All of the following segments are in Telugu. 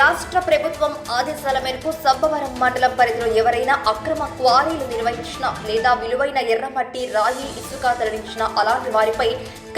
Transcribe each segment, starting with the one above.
రాష్ట్ర ప్రభుత్వం ఆదేశాల మేరకు సబ్బవరం మండలం పరిధిలో ఎవరైనా అక్రమ క్వారీలు నిర్వహించిన లేదా విలువైన ఎర్రమట్టి రాయి ఇసుక తరలించిన అలాంటి వారిపై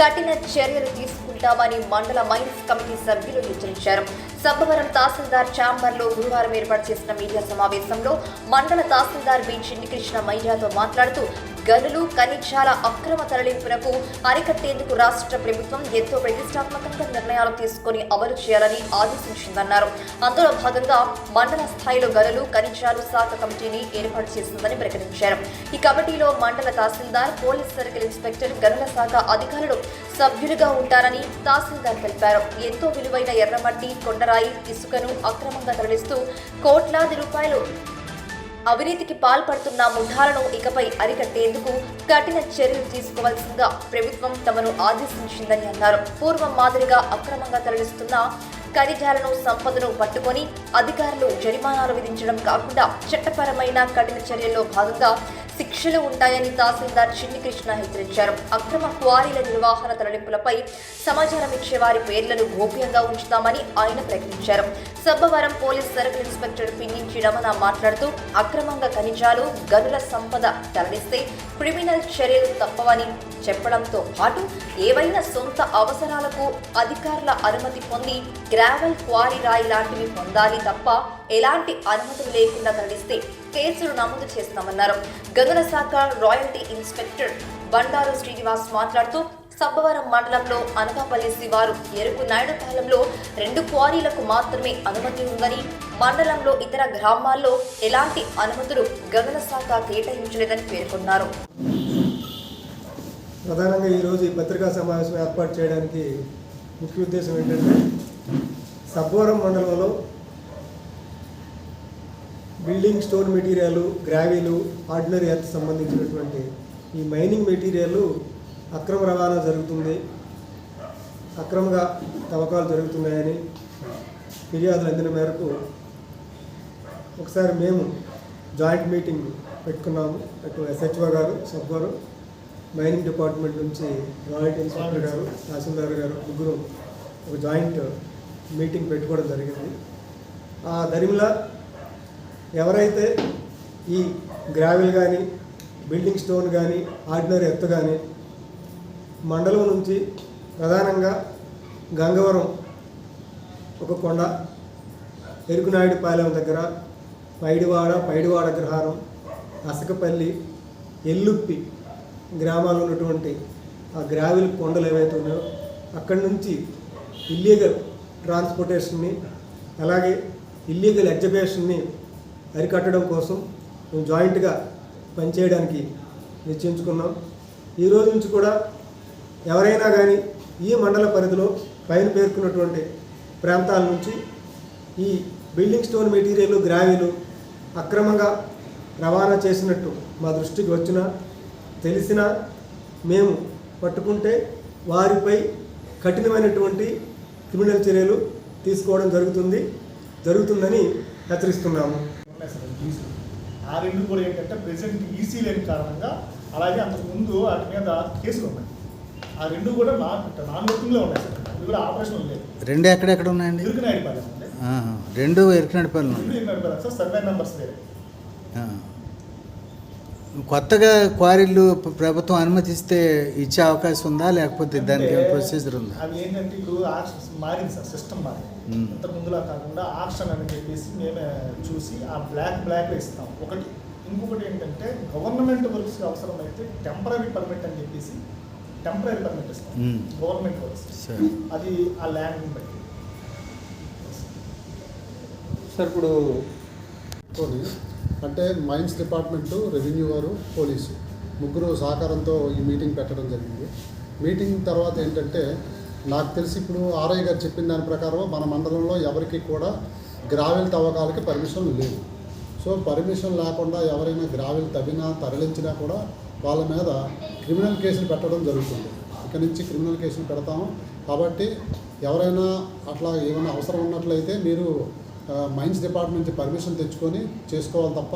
కఠిన చర్యలు తీసుకుంటామని మండల మైన్స్ కమిటీ సభ్యులు హెచ్చరించారు. సబ్బవరం తహసీల్దార్ ఛాంబర్లో గురువారం ఏర్పాటు చేసిన మీడియా సమావేశంలో మండల తహసీల్దార్ బి చిన్నికృష్ణ మైజాతో మాట్లాడుతూ గనులు ఖనిజాల అక్రమ తరలింపునకు అరికట్టేందుకు రాష్ట్ర ప్రభుత్వం ఎంతో ప్రతిష్టాత్మకంగా నిర్ణయాలు తీసుకొని అమలు చేయాలని ఆదేశించిందన్నారు. అందులో భాగంగా మండల స్థాయిలో గనులు ఖనిజాలు శాఖ కమిటీని ఏర్పాటు చేసిందని ప్రకటించారు. ఈ కమిటీలో మండల తహసీల్దార్ పోలీస్ సర్కిల్ ఇన్స్పెక్టర్ గనుల శాఖ అధికారులు సభ్యులుగా ఉంటారని తహసీల్దార్ తెలిపారు. ఎంతో విలువైన ఎర్రమట్టి రాయి ఇసుకను అక్రమంగా తరలిస్తూ కోట్లాది రూపాయలు అవినీతికి పాల్పడుతున్న ముఠాలను ఇకపై అరికట్టేందుకు కఠిన చర్యలు తీసుకోవాల్సిందిగా ప్రభుత్వం తమను ఆదేశించిందని అన్నారు. పూర్వం మాదిరిగా అక్రమంగా తరలిస్తున్న ఖనిజాలను సంపదను పట్టుకొని అధికారులు జరిమానాలు విధించడం కాకుండా చట్టపరమైన కఠిన చర్యల్లో భాగంగా శిక్షలు ఉంటాయని తహసీల్దార్ చిన్ని కృష్ణ హెచ్చరించారు. అక్రమ క్వారీల నిర్వహణ తరలింపులపై సమాచారం ఇచ్చే వారి పేర్లను గోప్యంగా ఉంచుతామని ఆయన ప్రకటించారు. Sabbavaram police circle inspector Pinninchi Ramana మాట్లాడుతూ అక్రమంగా ఖనిజాలు గనుల సంపద తరలిస్తే క్రిమినల్ చర్యలు తప్పవని చెప్పడంతో పాటు ఏవైనా సొంత అవసరాలకు అధికారుల అనుమతి పొంది గ్రావెల్ క్వారీ రాయి లాంటివి పొందాలి తప్ప ఎలాంటి అనుమతులు లేకుండా తరలిస్తే కేసులు నమోదు చేస్తామన్నారు. గగన శాఖ రాయల్టీ ఇన్స్పెక్టర్ బండారు శ్రీనివాస్ మాట్లాడుతూ సబ్బవరం మండలంలో అనకాపల్లి శివారు ఎరుకు నాయుడుపాలెంలో రెండు క్వారీలకు మాత్రమే అనుమతి ఉందని మండలంలో ఇతర గ్రామాల్లో ఎలాంటి అనుమతులు గగన శాఖ కేటాయించలేదని పేర్కొన్నారు. ప్రధానంగా ఈరోజు ఈ పత్రికా సమావేశం ఏర్పాటు చేయడానికి ముఖ్య ఉద్దేశం ఏంటంటే సబ్బవరం మండలంలో బిల్డింగ్ స్టోన్ మెటీరియల్ గ్రావీలు ఆర్డినరీ ఎర్త్ సంబంధించినటువంటి ఈ మైనింగ్ మెటీరియల్ అక్రమ రవాణా జరుగుతుంది. అక్రమంగా తవ్వకాలు జరుగుతున్నాయని ఫిర్యాదులు అందిన మేరకు ఒకసారి మేము జాయింట్ మీటింగ్ పెట్టుకున్నాము. అటు ఎస్హెచ్ఓ గారు సబ్బవరం మైనింగ్ డిపార్ట్మెంట్ నుంచి జాయింట్ ఇన్స్పెక్టర్ గారు తహసీల్దార్ గారు ముగ్గురు ఒక జాయింట్ మీటింగ్ పెట్టుకోవడం జరిగింది. ఆ దరిమిలా ఎవరైతే ఈ గ్రావెల్ కానీ బిల్డింగ్ స్టోన్ కానీ ఆర్డినరీ ఎత్తు కానీ మండలం నుంచి ప్రధానంగా గంగవరం ఒక కొండ ఎరుకునాయుడుపాలెం దగ్గర పైడివాడ పైడివాడ గ్రహారం అసకపల్లి ఎల్లుప్పి గ్రామాల్లో ఉన్నటువంటి ఆ గ్రావెల్ కొండలు ఏవైతే ఉన్నాయో అక్కడి నుంచి ఇల్లీగల్ ట్రాన్స్పోర్టేషన్ని అలాగే ఇల్లీగల్ ఎగ్జిబిషన్ని అరికట్టడం కోసం మేము జాయింట్గా పనిచేయడానికి నిశ్చయించుకున్నాం. ఈ రోజు నుంచి కూడా ఎవరైనా కానీ ఈ మండల పరిధిలో పైన పేర్కొన్నటువంటి ప్రాంతాల నుంచి ఈ బిల్డింగ్ స్టోన్ మెటీరియల్ గ్రావీలు అక్రమంగా రవాణా చేసినట్టు మా దృష్టికి వచ్చినా తెలిసినా మేము పట్టుకుంటే వారిపై కఠినమైనటువంటి క్రిమినల్ చర్యలు తీసుకోవడం జరుగుతుంది జరుగుతుందని హెచ్చరిస్తున్నాము. ఆ రెండు కూడా ఏంటంటే ప్రెసెంట్ ఈసీ లేని కారణంగా అలాగే అంతకుముందు వాటి మీద కేసులు ఉన్నాయి. ఆ రెండు కూడా నాన్ నాన్ వర్కింగ్లో ఉన్నాయి సార్. అవి కూడా ఆపరేషన్ లేదు రెండు ఎక్కడెక్కడ ఉన్నాయండి? ఇరుకుని అయిపోయాం అండి ఆహా. రెండు ఏం నడిపారు సార్ సర్వే నెంబర్స్ వేరే. కొత్తగా క్వారీలు ప్ర- ప్రభుత్వం అనుమతిస్తే ఇచ్చే అవకాశం ఉందా? లేకపోతే దానికి ప్రొసీజర్ ఉందా? అవి ఏంటంటే ఇప్పుడు ఆక్షన్ మారింది సార్ సిస్టమ్ మారింది. మ్మ్. ఇంత ముందులా కాకుండా ఆక్షన్ అని చెప్పేసి మేమే చూసి ఆ బ్లాక్ బ్లాక్ ఇస్తాం. ఒకటి ఇంకొకటి ఏంటంటే గవర్నమెంట్ వర్క్స్ అవసరం అయితే టెంపరీ పర్మిట్ అని చెప్పేసి టెంపరీ పర్మిట్ ఇస్తాం. Government works. సరే. అది ఆ ల్యాండ్ బట్టి. సార్ ఇప్పుడు అంటే మైన్స్ డిపార్ట్మెంటు రెవెన్యూ వారు పోలీసు ముగ్గురు సహకారంతో ఈ మీటింగ్ పెట్టడం జరిగింది. మీటింగ్ తర్వాత ఏంటంటే నాకు తెలిసి ఇప్పుడు ఆర్ఐ గారు చెప్పిన దాని ప్రకారం మన మండలంలో ఎవరికి కూడా గ్రావెల్ తవ్వకాలకి పర్మిషన్ లేదు. సో పర్మిషన్ లేకుండా ఎవరైనా గ్రావెల్ తవ్వినా తరలించినా కూడా వాళ్ళ మీద క్రిమినల్ కేసులు పెట్టడం జరుగుతుంది. ఇక నుంచి క్రిమినల్ కేసులు పెడతాము. కాబట్టి ఎవరైనా అట్లా ఏమైనా అవసరం ఉన్నట్లయితే మీరు మైన్స్ డిపార్ట్మెంట్ నుంచి పర్మిషన్ తెచ్చుకొని చేసుకోవాలి తప్ప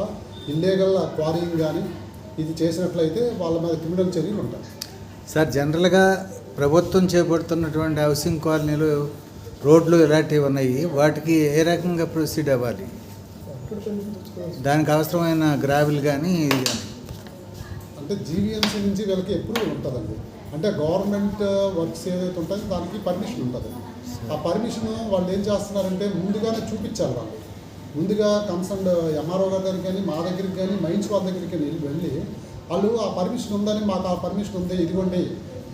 ఇల్లీగల్ క్వారీయింగ్ కానీ ఇది చేసినట్లయితే వాళ్ళ మీద క్రిమినల్ చర్యలు ఉంటాయి. సార్ జనరల్గా ప్రభుత్వం చేపడుతున్నటువంటి హౌసింగ్ కాలనీలు రోడ్లు ఇలాంటివి ఉన్నాయి. వాటికి ఏ రకంగా ప్రొసీడ్ అవ్వాలి? దానికి అవసరమైన గ్రావెల్ కానీ అంటే జీవీఎంసీ నుంచి వీళ్ళకి ఎప్పుడు ఉంటుందండి. అంటే గవర్నమెంట్ వర్క్స్ ఏదైతే ఉంటుందో దానికి పర్మిషన్ ఉంటుంది. ఆ పర్మిషన్ వాళ్ళు ఏం చేస్తున్నారంటే ముందుగానే చూపించాలి వాళ్ళు. ముందుగా కన్సర్న్ ఎంఆర్ఓ గారి దగ్గరికి కానీ మా దగ్గరికి కానీ మైన్స్ వాళ్ళ దగ్గరికి వెళ్ళి వెళ్ళి వాళ్ళు ఆ పర్మిషన్ ఉందని మాకు ఆ పర్మిషన్ ఉంది ఇదిగోండి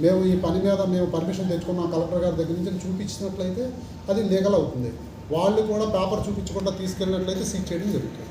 మేము ఈ పని మీద మేము పర్మిషన్ తెచ్చుకున్నాం కలెక్టర్ గారి దగ్గర నుంచి చూపించినట్లయితే అది లీగల్ అవుతుంది. వాళ్ళు కూడా పేపర్ చూపించకుండా తీసుకెళ్ళినట్లయితే సీట్ చేయడం జరుగుతుంది.